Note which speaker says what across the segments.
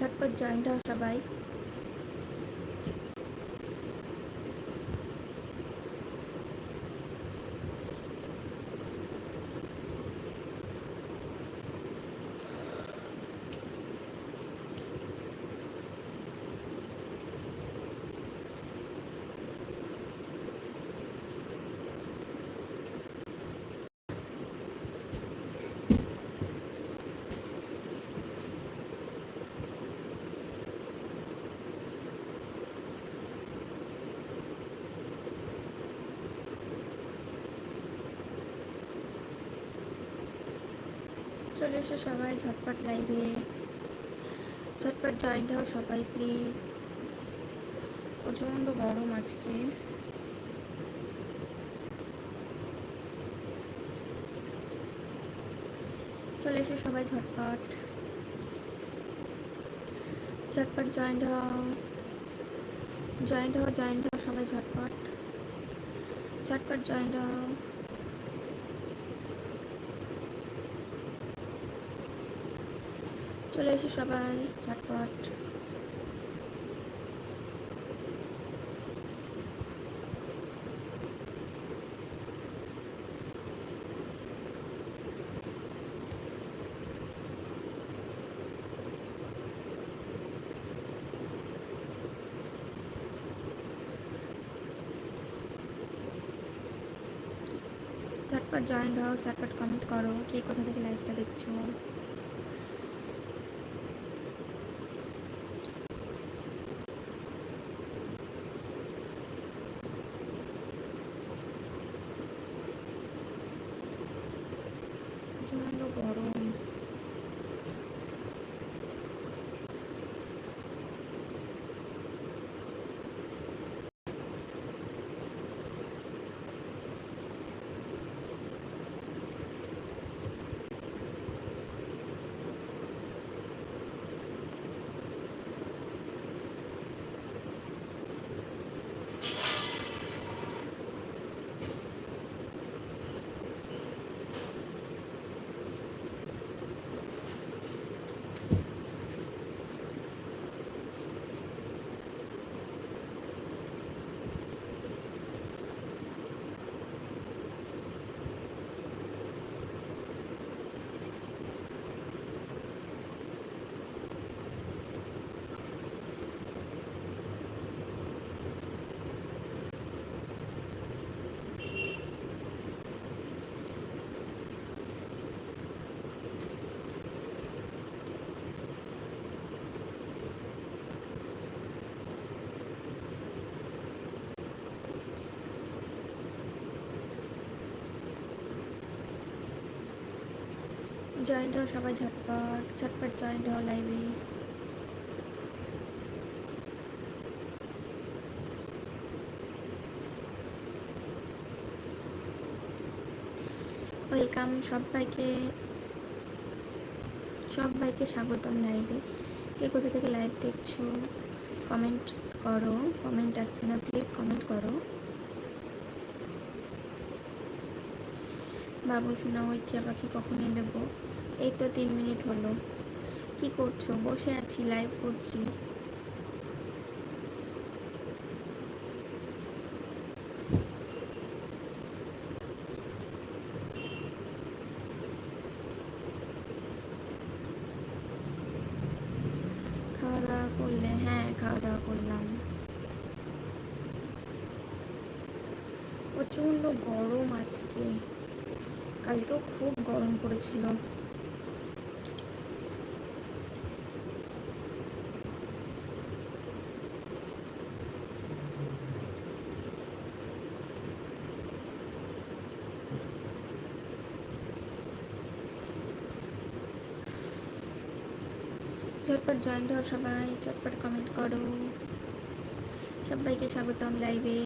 Speaker 1: ঝটপট জয়েন্ট হও সবাই চলে এসো সবাই, ঝটপট লাইভে ঝটপট জয়েন্ট হও সবাই প্লিজ প্রচণ্ড গরম আজকে। চলে এসো সবাই, ঝটপট। ঝটপট জয়েন্ট হও। জয়েন্ট হও জয়েন্ট হও সবাই, ঝটপট। ঝটপট জয়েন্ট হও। চলে এসো সবাই ঝটপট। ঝটপট জয়েন্ট হও, ঝটপট কমেন্ট করো, কে কোথা থেকে লাইভটা দেখছ প্রচণ্ড গরম জয়েন্ট হও, সবাই ঝটপট ঝটপট জয়েন্ট হও লাইভে ওয়েলকাম সবাইকে সবাইকে স্বাগতম লাইভে কে কোথা থেকে লাইভ দেখছ? কমেন্ট করো কমেন্ট আসছে না প্লিজ কমেন্ট করো। বাবু শোনা ওই পাখি কখন গো এই তো তিন মিনিট হলো। কি করছ? বসে আছি লাইভ করছি। খাওয়া দাওয়া করলে হ্যাঁ খাওয়া দাওয়া করলাম। প্রচণ্ড গরম আজকে। কালকেও খুব গরম পড়েছিল। ঝটপট জয়েন্ট হও সবাই ঝটপট কমেন্ট করো। সবাইকে স্বাগতম লাইভে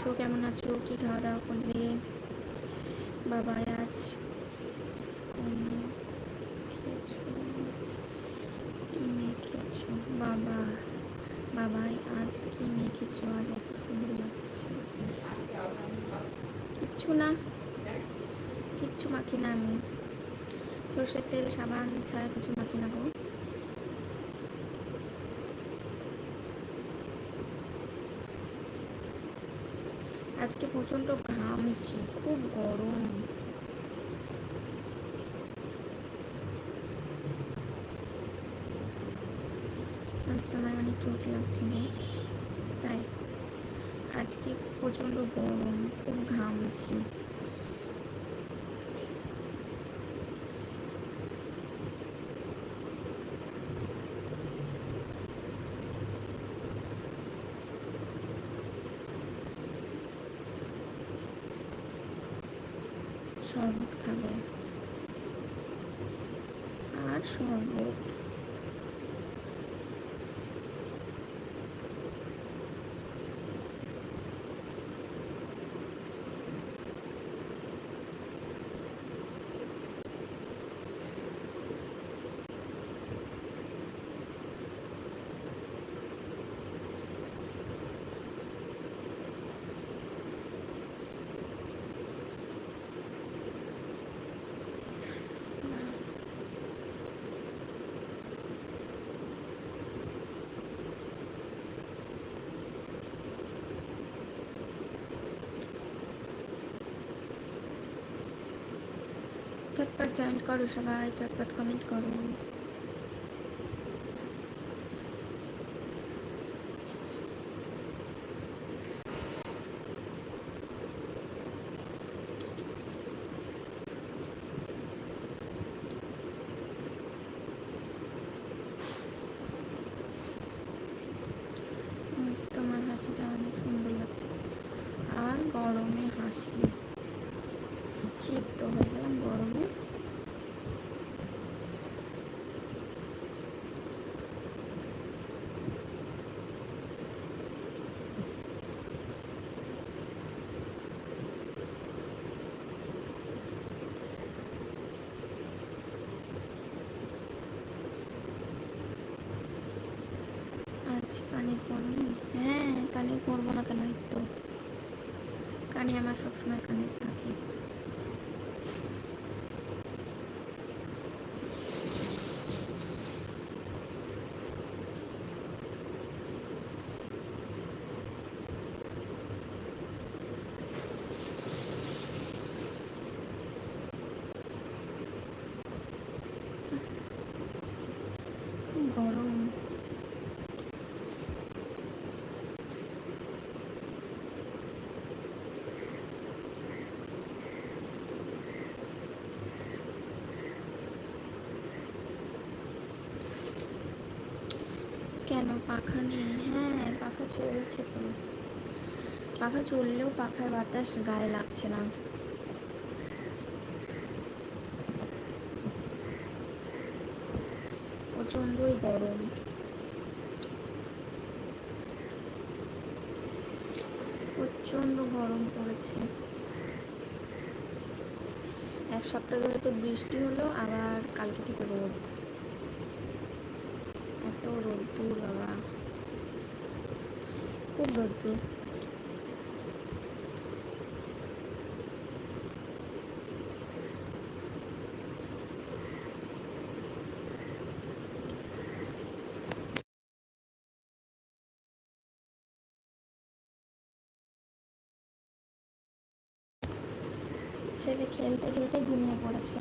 Speaker 1: আছো? কেমন আছো? কি খাওয়া দাওয়া করলে? বাবা আজ বাবা, বাবাই আজ কি মেখেছো আজ এত সুন্দর লাগছে। কিচ্ছু না। কিচ্ছু মাখি না আমি। সর্ষের তেল, সাবান ছাড়া কিছু মাখি না গো। আজকে প্রচণ্ড ঘামছি খুব গরম। আজ তোমার অনেক তাই। আজকে প্রচণ্ড গরম খুব ঘামছি শরবত খাবে আর শরবত চটপট জয়েন্ট করো সবাই চটপট কমেন্ট করো আজ তোমার হাসিটা অনেক সুন্দর লাগছে আর গরমে হাসি শীত তো হয়ে গেলাম গরমে আজ কানে পড়বি হ্যাঁ কানে পড়ব না কেন তো কানে আমার সবসময় কানে থাকে খুব গরম কেন? পাখা নেই। হ্যাঁ পাখা চলছে তো। পাখা চললেও পাখার বাতাস গায়ে লাগছে না। প্রচন্ডই গরম। প্রচণ্ড গরম পড়েছে। এক সপ্তাহ ধরে তো বৃষ্টি হলো, আবার কালকে থেকে রোদ। এত রোদ্দুর বাবা খুব রোদ্দুর ছেলে খেলতে খেলতে ঘুমিয়ে পড়েছে।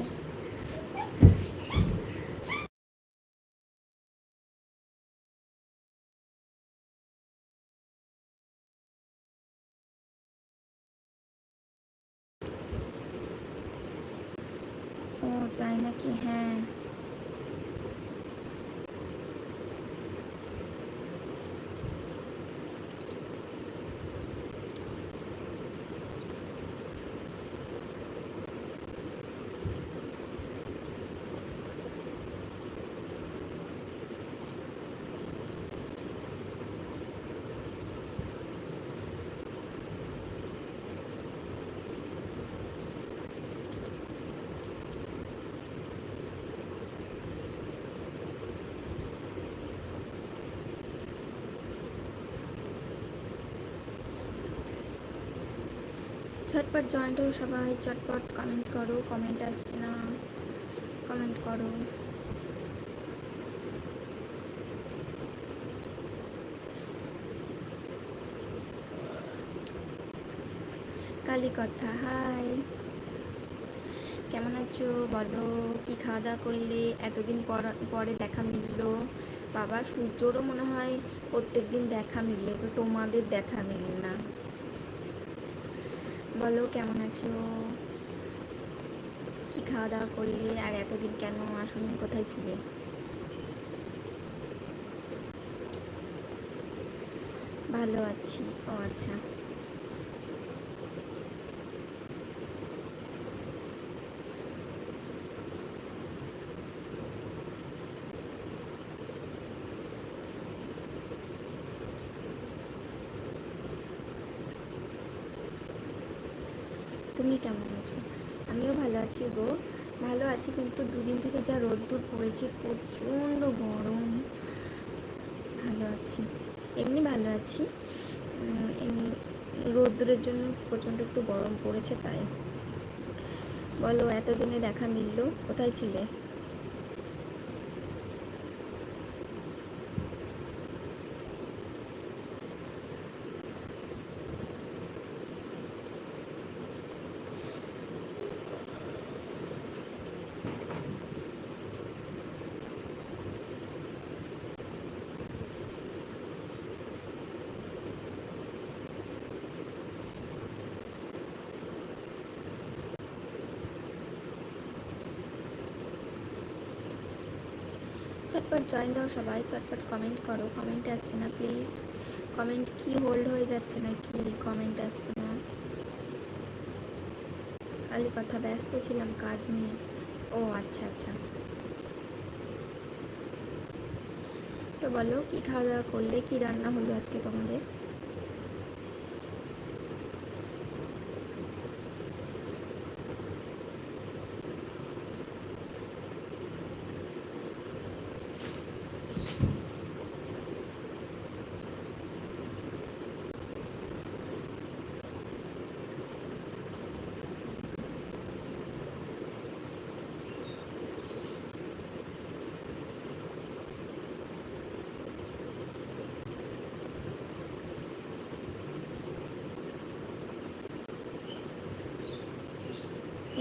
Speaker 1: তাই নাকি হ্যাঁ ঝটপট জয়েন্ট হো সবাই চটপট কমেন্ট করো কমেন্ট আসছে না? কমেন্ট করো। কালী কথা হাই কেমন আছো? বলো, কি খাওয়া দাওয়া করলে? এতদিন পর দেখা মিললো। বাবা, সূর্যরও মনে হয় প্রত্যেক দিন দেখা মিললে, তো তোমাদের দেখা মিলল না। বলো, কেমন আছো? কি খাওয়া দাওয়া করলে? আর এতদিন কেন আসুন? কোথায় ছিলে? ভালো আছি। ও আচ্ছা তুমি কেমন আছো আমিও ভালো আছি গো। ভালো আছি, কিন্তু দুদিন থেকে যা রোদ্দুর পড়েছে, প্রচণ্ড গরম। ভালো আছি, এমনি ভালো আছি। এমনি রোদ্দুরের জন্য প্রচণ্ড একটু গরম পড়েছে তাই। বলো, এতদিনে দেখা মিললো? কোথায় ছিলে? চটপট জয়েন দাও সবাই, চটপট কমেন্ট করো। কমেন্ট আসছে না প্লিজ কমেন্ট কি হোল্ড হয়ে যাচ্ছে না কি কমেন্ট আসছে না। কালি কথা ব্যস্ত ছিলাম, কাজ নিয়ে। ও আচ্ছা আচ্ছা। তো বলো, কি খাওয়া দাওয়া করলে, কি রান্না হলো আজকে তোমাদের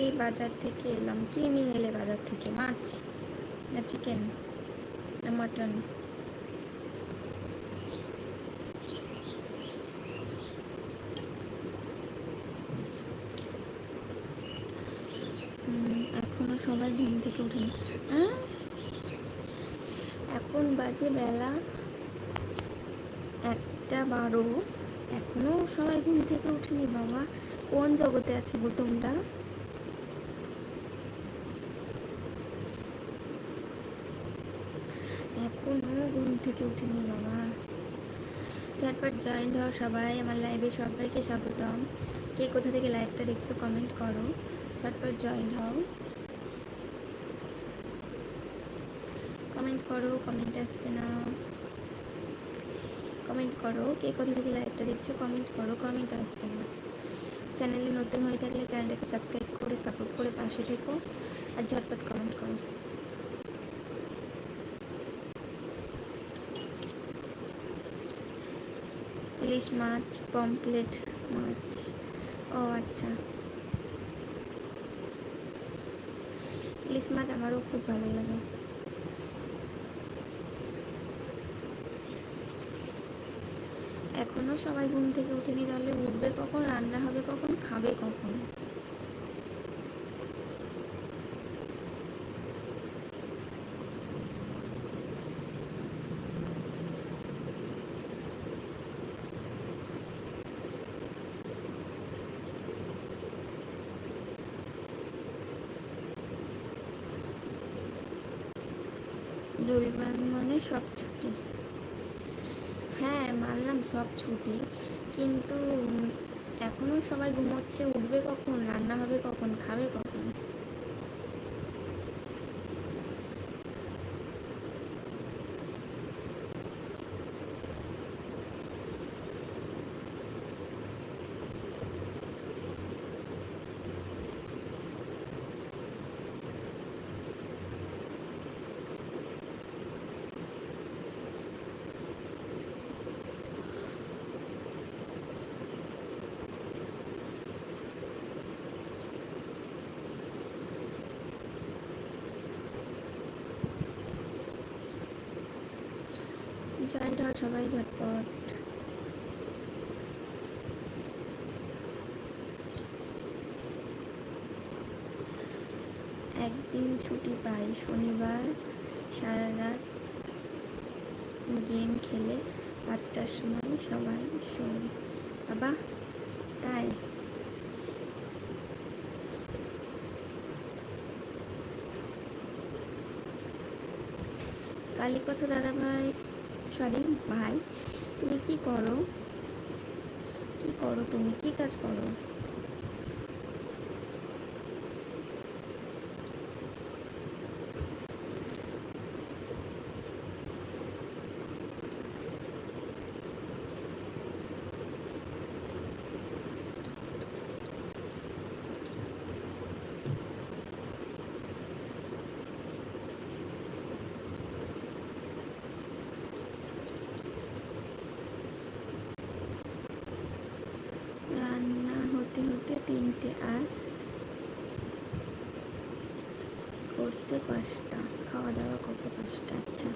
Speaker 1: এই বাজার থেকে এলাম। কি নিয়ে এলে বাজার থেকে? মাছ না চিকেন না মাটন এখনও সবাই ঘুম থেকে উঠেনি হ্যাঁ? এখন বাজে বেলা একটা বারো। এখনও সবাই ঘুম থেকে উঠেনি বাবা। কোন জগতে আছে তোমরা থেকে উঠেনি, বাবা। ঝটপট জয়েন্ট হও সবাই, আমার লাইভে সবাইকে স্বাগতম। কে কোথা থেকে লাইভটা দেখছ কমেন্ট করো। ঝটপট জয়েন্ট হও। কমেন্ট করো কমেন্ট আসছে না। কমেন্ট করো, কে কোথা থেকে লাইভটা দেখছ কমেন্ট করো কমেন্ট আসছে না। চ্যানেলে নতুন হয়ে থাকলে চ্যানেলটাকে সাবস্ক্রাইব করে সাপোর্ট করে পাশে থেকো। আর ঝটপট কমেন্ট করো। ইলিশ মাছ পমপ্লেট মাছ। ও আচ্ছা। ইলিশ মাছ আমারও খুব ভালো লাগে। এখনও সবাই ঘুম থেকে উঠেনি, তাহলে উঠবে কখন, রান্না হবে কখন, খাবে কখন রবিবার মানে সব ছুটি হ্যাঁ মানলাম সব ছুটি। কিন্তু এখনও এখনও সবাই ঘুমোচ্ছে উঠবে কখন রান্না হবে কখন খাবে কখন? জয়েন্ট সবাই ঝটপট। একদিন ছুটি পাই, শনিবার সারা রাত গেম খেলে পাঁচটার সময় সবাই শোয়। বাবা, তাই? কালী কথা দাদা ভাই সরি ভাই তুমি কি করো? কি করো তুমি? কি কাজ করো রান্না হতে হতে তিনটে আর করতে পাঁচটা খাওয়া দাওয়া করতে পাঁচটা আচ্ছা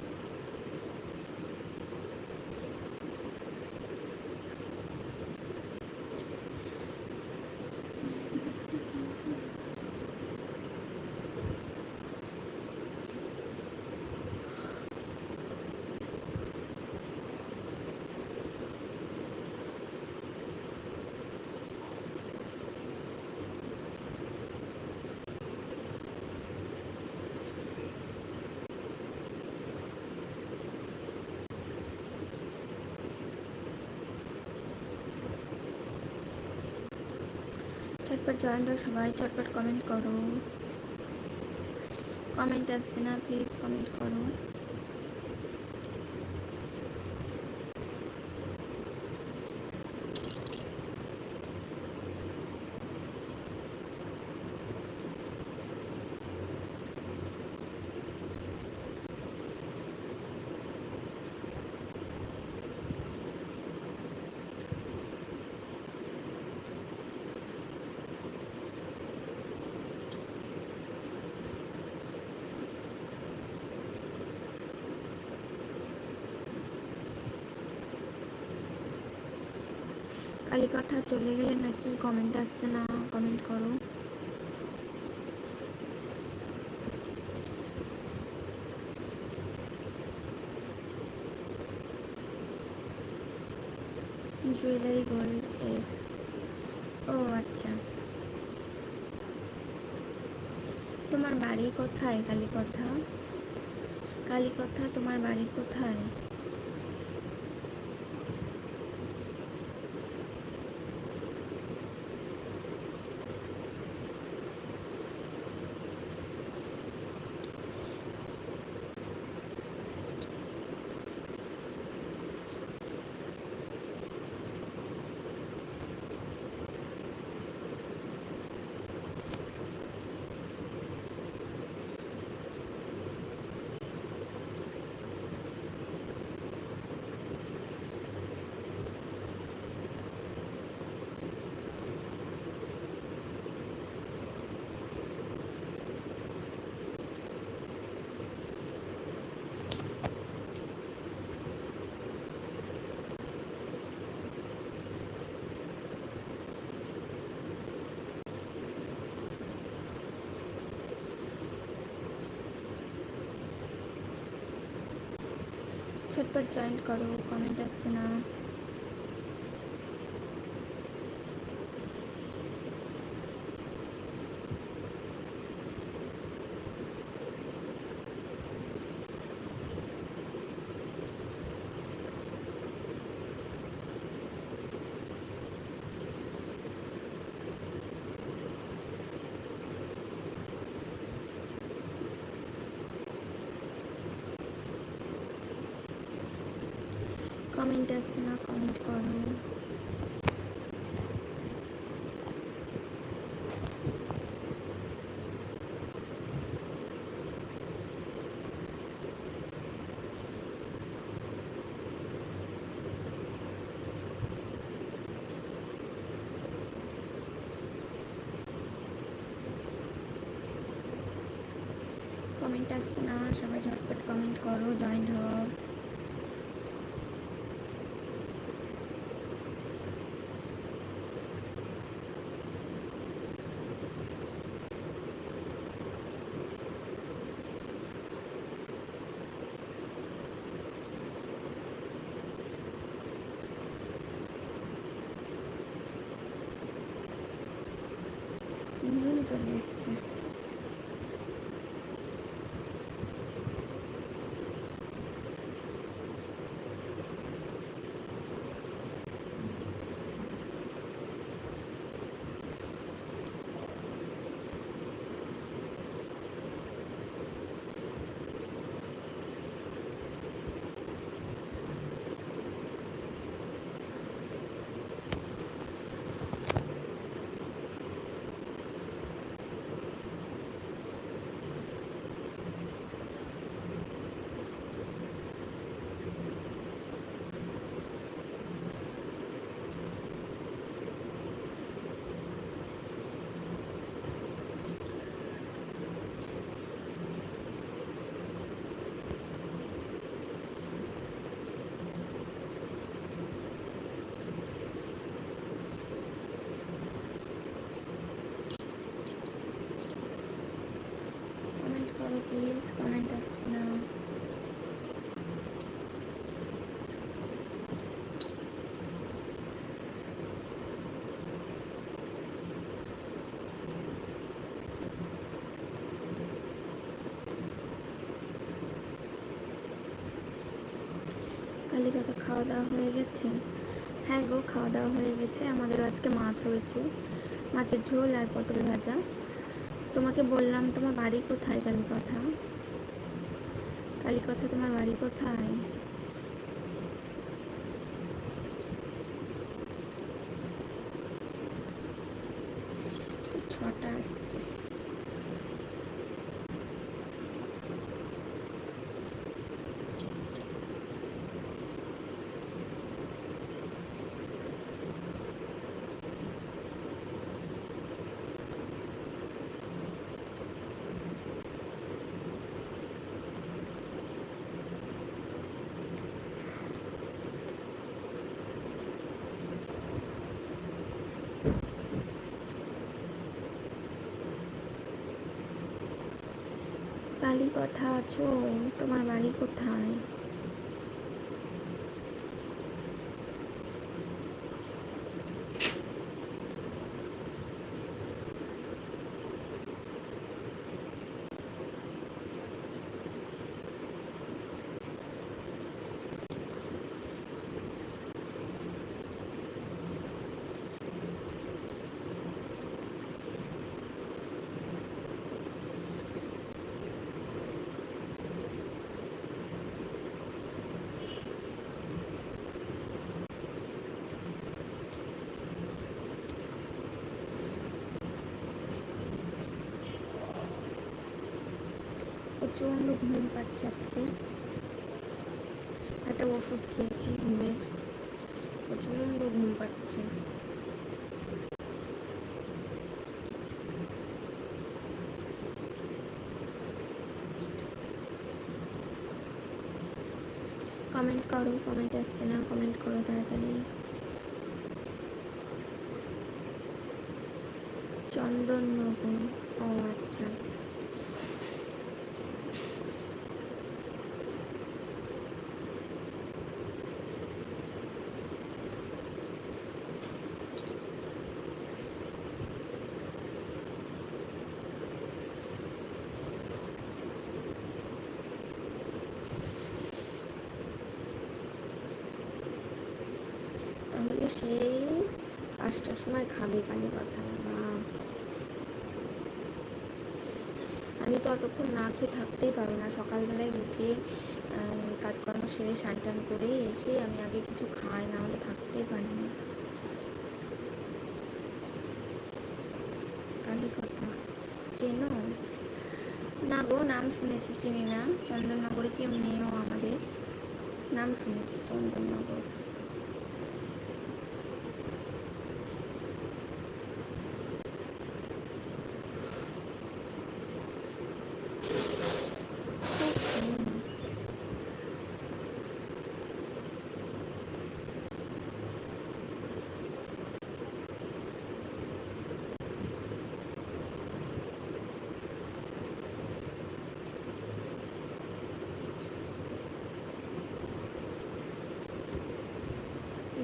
Speaker 1: চটপট জয়েন হও সবাই চটপট কমেন্ট করো। কমেন্ট আসছে না প্লিজ কমেন্ট করো। কালী কথা চলে গেলে নাকি কমেন্ট আসছে না? কমেন্ট করো। জুয়েলারি গোল্ড এর। ও আচ্ছা। তোমার বাড়ি কোথায় কালী কথা কালী কথা তোমার বাড়ি কোথায়? ঝটপট জয়েন করো কমেন্ট আসছে না কমেন্ট আসছে না কমেন্ট করো। কমেন্ট আসছে না সবাই ঝটপট কমেন্ট করো জয়েন্ট হও। চলে এসছে কমেন্ট করো প্লিজ কমেন্ট আসছে না কালীপাতা খাওয়া দাওয়া হয়ে গেছে। হ্যাঁ গো খাওয়া দাওয়া হয়ে গেছে। আমাদের আজকে মাছ হয়েছে। মাছের ঝোল আর পটল ভাজা। তোমাকে বললাম, তোমার বাড়ি কোথায়? কালী কথা কালী কথা তোমার বাড়ি কোথায় ছটা আসছে কালী কথা আছো? তোমার বাড়ি কোথায়? প্রচণ্ড ঘুম পাচ্ছে আজকে। একটা ওষুধ খেয়েছি ঘুমের প্রচণ্ড ঘুম পাচ্ছে। কমেন্ট করো কমেন্ট আসছে না কমেন্ট করো তাড়াতাড়ি। চন্দননগর ও আচ্ছা তাহলে সেই পাঁচটার সময় খাবে কালী কথা। আমি তো অতক্ষণ না খেয়ে থাকতেই পারব না। সকালবেলায় উঠে কাজকর্ম সেরে স্নান টান করে এসে আমি আগে কিছু খাই, না হলে থাকতেই পারি না। কালী কথা। চেনো? না গো, নাম শুনেছি, চিনি না। চন্দননগরে কেউ নেও আমাদের? নাম শুনেছি, চন্দননগর।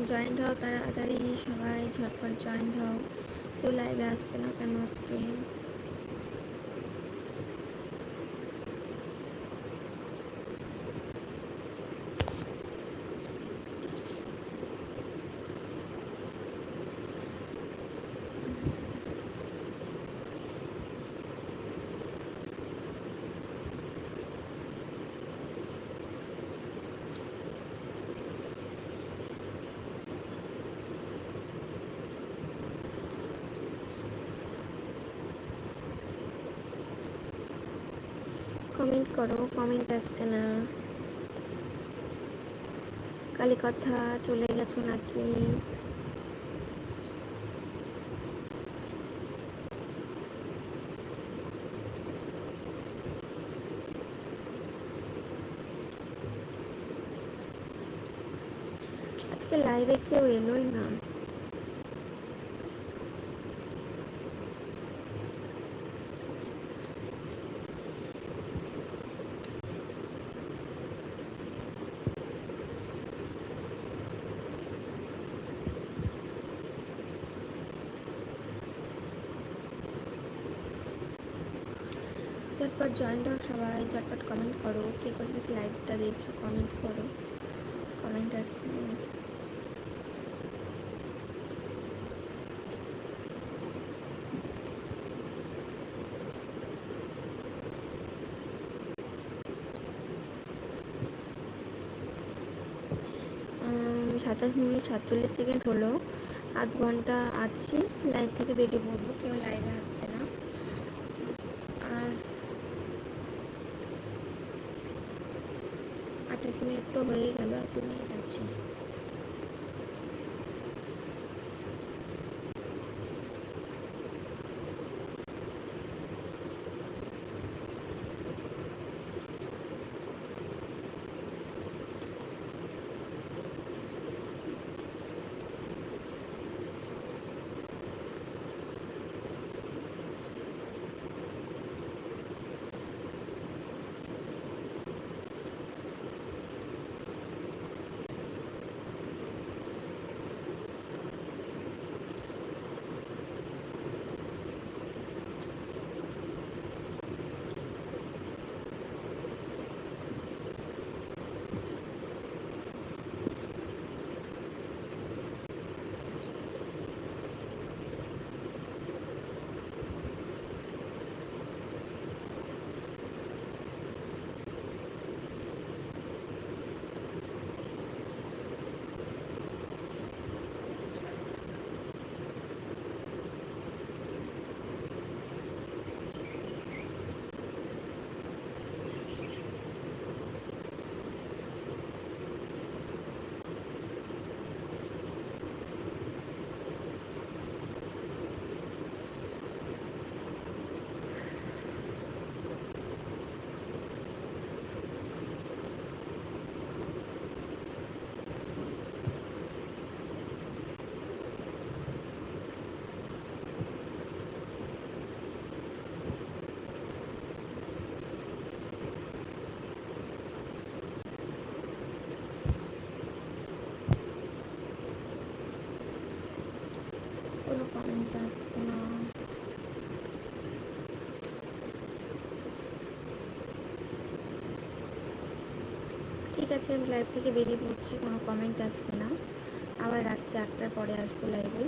Speaker 1: জয়েন্ট হও তাড়াতাড়ি সবাই ঝটপট জয়েন্ট হও কেউ লাইভে আসছে না কেন আজকে? কমেন্ট করো কমেন্ট আসছে না। কালী কথা চলে গেছো নাকি? আজকে লাইভে কেউ এলোই না। ঝটপট জয়েন হও সবাই, ঝটপট কমেন্ট করো। কে কোথা থেকে লাইভটা দেখছ কমেন্ট করো। কমেন্ট আসছে। সাতাশ মিনিট সাতচল্লিশ সেকেন্ড হলো। আধ ঘণ্টা আছি। লাইভ থেকে বেরিয়ে পড়ব। কেউ লাইভে আসছে না আর আঠাশ মিনিট তো হয়ে গেল আর দু মিনিট আছে কোনো কমেন্ট আসছে না ঠিক আছে, আমি লাইভ থেকে বেরিয়ে পড়ছি, কোনো কমেন্ট আসছে না। আবার রাত্রি আটটার পরে আসব লাইভে